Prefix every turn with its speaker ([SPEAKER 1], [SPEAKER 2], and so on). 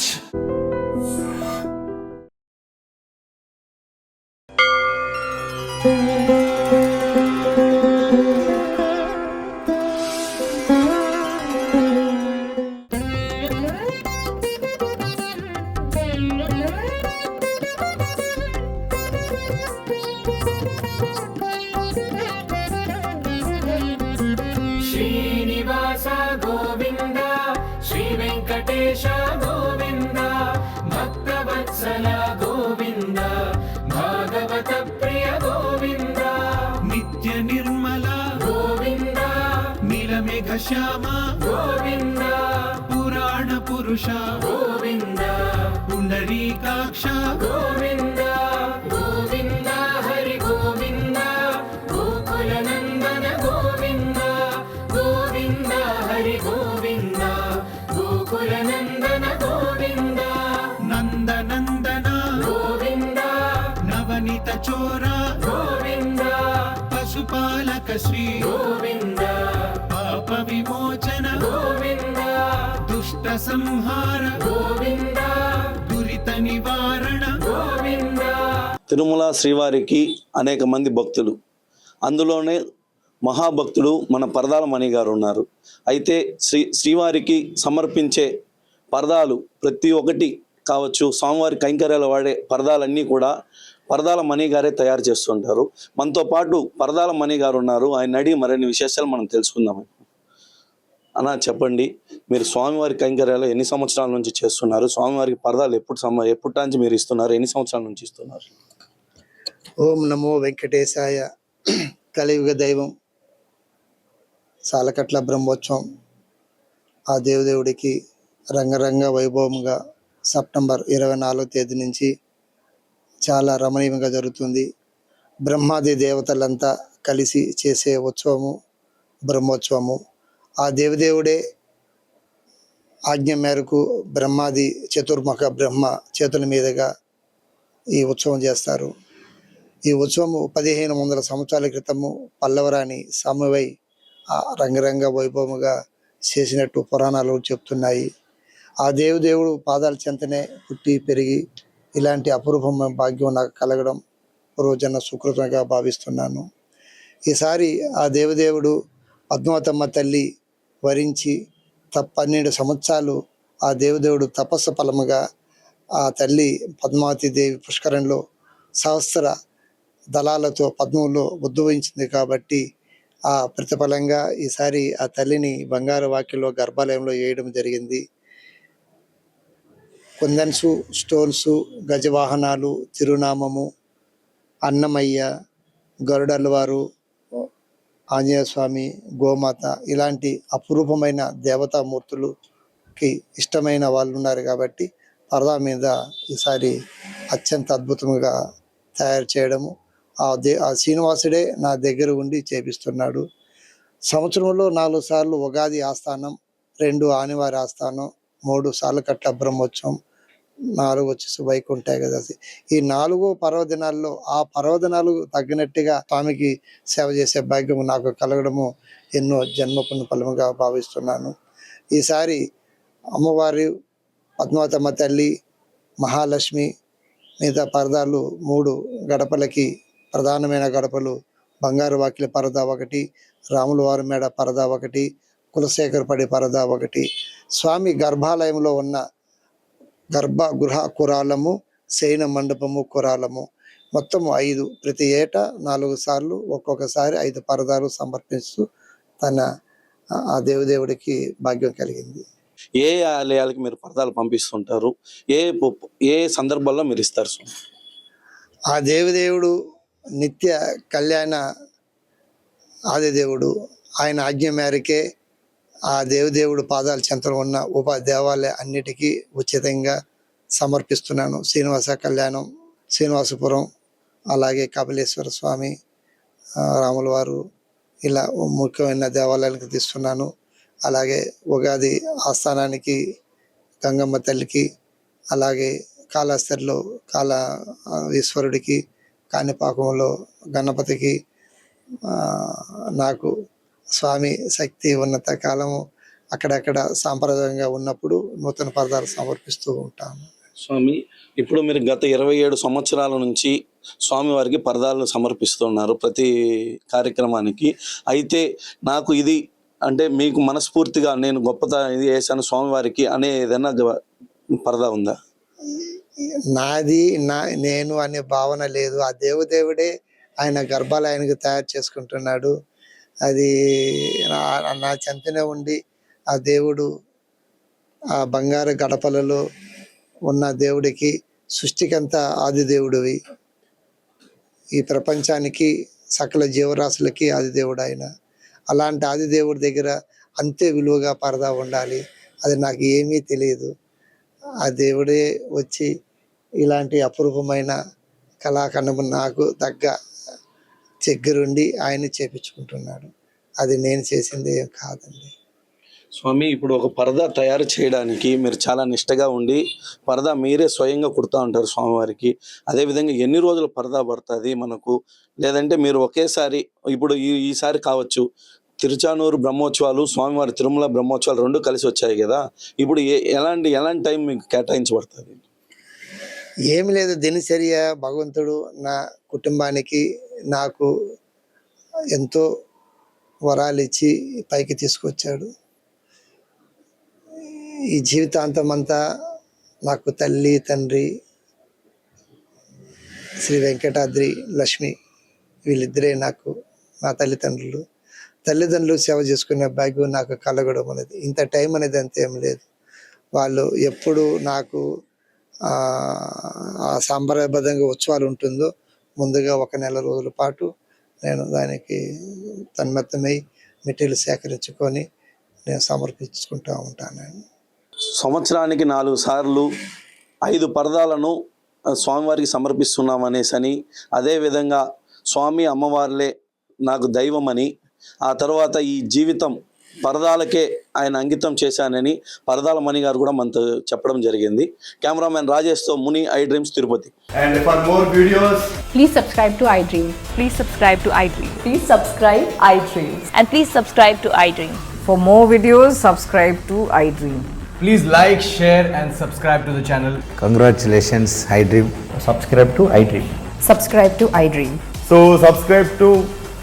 [SPEAKER 1] much. పురుష.
[SPEAKER 2] గోవింద.
[SPEAKER 1] పుండరీకాక్ష.
[SPEAKER 2] గోవింద. గోవింద. హరి గోవింద. గోకుల నందన గోవింద. గోవింద. హరి గోవింద. గోకుల నందన గోవింద.
[SPEAKER 1] నందనందన
[SPEAKER 2] గోవింద.
[SPEAKER 1] నవనీత చోర.
[SPEAKER 2] గోవింద.
[SPEAKER 1] సంహార.
[SPEAKER 2] గోవింద.
[SPEAKER 1] దురిత నివారణ.
[SPEAKER 2] గోవింద.
[SPEAKER 3] తిరుమల శ్రీవారికి అనేక మంది భక్తులు. అందులోనే మహాభక్తుడు మన పరదాల మణి గారు ఉన్నారు. అయితే శ్రీ శ్రీవారికి సమర్పించే పరదాలు ప్రతి ఒక్కటి కావచ్చు స్వామివారి కైంకర్యాలు వాడే పరదాలన్నీ కూడా పరదాల మణి గారే తయారు చేస్తుంటారు. మనతో పాటు పరదాల మణి గారు ఉన్నారు. ఆయన అడిగి మరిన్ని విశేషాలు మనం తెలుసుకుందాం అన్నా చెప్పండి. మీరు స్వామివారి కైంకర్యాలు ఎన్ని సంవత్సరాల నుంచి చేస్తున్నారు? స్వామివారికి పరదాలు ఎప్పుడు సమ ఎప్పటి నుంచి మీరు ఇస్తున్నారు? ఎన్ని సంవత్సరాల నుంచి ఇస్తున్నారు?
[SPEAKER 4] ఓం నమో వెంకటేశాయ కలియుగ దైవం సాలకట్ల బ్రహ్మోత్సవం ఆ దేవదేవుడికి రంగరంగ వైభవంగా సెప్టెంబర్ ఇరవై నాలుగో తేదీ నుంచి చాలా రమణీయంగా జరుగుతుంది. బ్రహ్మాది దేవతలంతా కలిసి చేసే ఉత్సవము బ్రహ్మోత్సవము. ఆ దేవదేవుడే ఆజ్ఞ మేరకు బ్రహ్మాది చతుర్ముఖ బ్రహ్మ చేతుల మీదుగా ఈ ఉత్సవం చేస్తారు. ఈ ఉత్సవం పదిహేను వందల సంవత్సరాల క్రితము పల్లవరాణి సమవై ఆ రంగరంగ వైభవముగా చేసినట్టు పురాణాలు చెప్తున్నాయి. ఆ దేవుదేవుడు పాదాల చెంతనే పుట్టి పెరిగి ఇలాంటి అపూర్వమైన భాగ్యం నాకు కలగడం పూర్వజన్మ సుకృతంగా భావిస్తున్నాను. ఈసారి ఆ దేవదేవుడు పద్మావతమ్మ తల్లి వరించి పన్నెండు సంవత్సరాలు ఆ దేవదేవుడు తపస్సు ఫలముగా ఆ తల్లి పద్మావతి దేవి పుష్కరంలో సహస్ర దళాలతో పద్మంలో ఉద్భవించింది కాబట్టి ఆ ప్రతిఫలంగా ఈసారి ఆ తల్లిని బంగారు వాక్యంలో గర్భాలయంలో వేయడం జరిగింది. కుందన్సు స్టోన్స్ గజవాహనాలు తిరునామము అన్నమయ్య గరుడల్వారు ఆంజనేయ స్వామి గోమాత ఇలాంటి అపురూపమైన దేవతామూర్తులుకి ఇష్టమైన వాళ్ళు ఉన్నారు కాబట్టి పరదా మీద ఈసారి అత్యంత అద్భుతంగా తయారు చేయడము. ఆ దే ఆ శ్రీనివాసుడే నా దగ్గర ఉండి చేపిస్తున్నాడు. సంవత్సరంలో నాలుగు సార్లు ఉగాది ఆస్థానం రెండు ఆనివారి ఆస్థానం మూడు సార్లు కట్ల బ్రహ్మోత్సవం నాలుగు వచ్చేసి వైకుంఠ ఏకాదశి ఈ నాలుగు పర్వదినాల్లో ఆ పర్వదినాలు తగ్గినట్టుగా స్వామికి సేవ చేసే భాగ్యము నాకు కలగడము ఎన్నో జన్మపుణ్య ఫలముగా భావిస్తున్నాను. ఈసారి అమ్మవారి పద్మావతమ్మ తల్లి మహాలక్ష్మి మిగతా పరదాలు మూడు గడపలకి ప్రధానమైన గడపలు బంగారు వాకిలి పరదా ఒకటి రాములవారి మేడ పరదా ఒకటి కులశేఖర్ పడి పరదా ఒకటి. స్వామి గర్భాలయంలో ఉన్న గర్భ గృహ కురాలము శయన మండపము కురాలము. మొత్తము ఐదు. ప్రతి ఏటా నాలుగు సార్లు ఒక్కొక్కసారి ఐదు పరదాలు సమర్పిస్తూ తన ఆ- దేవదేవుడికి భాగ్యం కలిగింది.
[SPEAKER 3] ఏ ఆలయాలకి మీరు పరదాలు పంపిస్తుంటారు? ఏ ఏ సందర్భాల్లో మీరు ఇస్తారు
[SPEAKER 4] ఆ దేవదేవుడు నిత్య కళ్యాణ ఆదిదేవుడు ఆయన ఆజ్ఞ మేరకే ఆ దేవదేవుడు పాదాల చెంతలో ఉన్న ఉప దేవాలయ అన్నిటికీ ఉచితంగా సమర్పిస్తున్నాను. శ్రీనివాస కళ్యాణం శ్రీనివాసపురం అలాగే కపిలేశ్వర స్వామి రాములవారు రాముల వారు ఇలా ముఖ్యమైన దేవాలయాలకు తీస్తున్నాను. అలాగే ఉగాది ఆస్థానానికి గంగమ్మ తల్లికి అలాగే కాళహస్తిలో కాళ ఈశ్వరుడికి కాణిపాకంలో గణపతికి నాకు స్వామి శక్తి ఉన్నత కాలము అక్కడక్కడ సాంప్రదాయంగా ఉన్నప్పుడు నూతన పదార్థాలు సమర్పిస్తూ ఉంటాము.
[SPEAKER 3] స్వామి ఇప్పుడు మీరు గత ఇరవై ఏడు సంవత్సరాల నుంచి స్వామివారికి పరదాలను సమర్పిస్తున్నారు ప్రతి కార్యక్రమానికి. అయితే నాకు ఇది అంటే మీకు మనస్ఫూర్తిగా నేను గొప్పత ఇది వేసాను స్వామివారికి అనే ఏదైనా పరదా ఉందా?
[SPEAKER 4] నాది నా నేను అనే భావన లేదు. ఆ దేవుదేవుడే ఆయన గర్భాలయానికి తయారు చేసుకుంటున్నాడు. అది నా- నా చెంతనే ఉండి ఆ దేవుడు ఆ బంగారు గడపలలో ఉన్న దేవుడికి సృష్టికంతా ఆది దేవుడివి. ఈ ప్రపంచానికి సకల జీవరాశులకి ఆది దేవుడు ఆయన. అలాంటి ఆది దేవుడి దగ్గర అంతే విలువగా పరదా ఉండాలి. అది నాకు ఏమీ తెలియదు. ఆ దేవుడే వచ్చి ఇలాంటి అపురూపమైన కళాఖండము నాకు తగ్గ దగ్గరుండి ఆయన చేపించుకుంటున్నాడు. అది నేను చేసింది కాదండి.
[SPEAKER 3] స్వామి ఇప్పుడు ఒక పరదా తయారు చేయడానికి మీరు చాలా నిష్టగా ఉండి పరదా మీరే స్వయంగా కుడతా ఉంటారు స్వామివారికి. అదేవిధంగా ఎన్ని రోజులు పరదా పడుతుంది మనకు? లేదంటే మీరు ఒకేసారి ఇప్పుడు ఈ ఈసారి కావచ్చు తిరుచానూరు బ్రహ్మోత్సవాలు స్వామివారి తిరుమల బ్రహ్మోత్సవాలు రెండు కలిసి వచ్చాయి కదా? ఇప్పుడు ఏ ఎలాంటి ఎలాంటి టైం మీకు కేటాయించబడుతుంది?
[SPEAKER 4] ఏమి లేదు దినచర్య భగవంతుడు నా కుటుంబానికి నాకు ఎంతో వరాలు ఇచ్చి పైకి తీసుకొచ్చాడు. ఈ జీవితాంతం అంతా నాకు తల్లి తండ్రి శ్రీ వెంకటాద్రి లక్ష్మి వీళ్ళిద్దరే నాకు నా తల్లిదండ్రులు. తల్లిదండ్రులు సేవ చేసుకునే భాగ్యం నాకు కలగడం అనేది ఇంత టైం అనేది అంత ఏం లేదు. వాళ్ళు ఎప్పుడు నాకు ఆ సాంప్రదాయబద్ధంగా ఉత్సవాలు ఉంటుందో ముందుగా ఒక నెల రోజుల పాటు నేను దానికి తన్మత్తమై మెటీరియల్ సేకరించుకొని నేను సమర్పించుకుంటూ ఉంటాను.
[SPEAKER 3] సంవత్సరానికి నాలుగు సార్లు ఐదు పరదాలను స్వామివారికి సమర్పిస్తున్నామనేసని అదేవిధంగా స్వామి అమ్మవార్లే నాకు దైవమని ఆ తర్వాత ఈ జీవితం పరదాలకే ఆయన అంకితం చేశానని పరదాల మణి గారు కూడా మనతో చెప్పడం జరిగింది cameraman రాజేష్తో Muni iDreams Tirupati
[SPEAKER 5] And for more videos,
[SPEAKER 6] Please subscribe to iDream.
[SPEAKER 7] Please subscribe to iDream.
[SPEAKER 6] Please subscribe iDreams.
[SPEAKER 7] And please subscribe to iDream.
[SPEAKER 8] For more videos, subscribe to iDream.
[SPEAKER 5] please like, share, and subscribe to the channel.
[SPEAKER 9] Congratulations, iDream.
[SPEAKER 5] Subscribe to iDream.
[SPEAKER 8] Subscribe to iDream.
[SPEAKER 5] So, subscribe to iDream Media.
[SPEAKER 10] I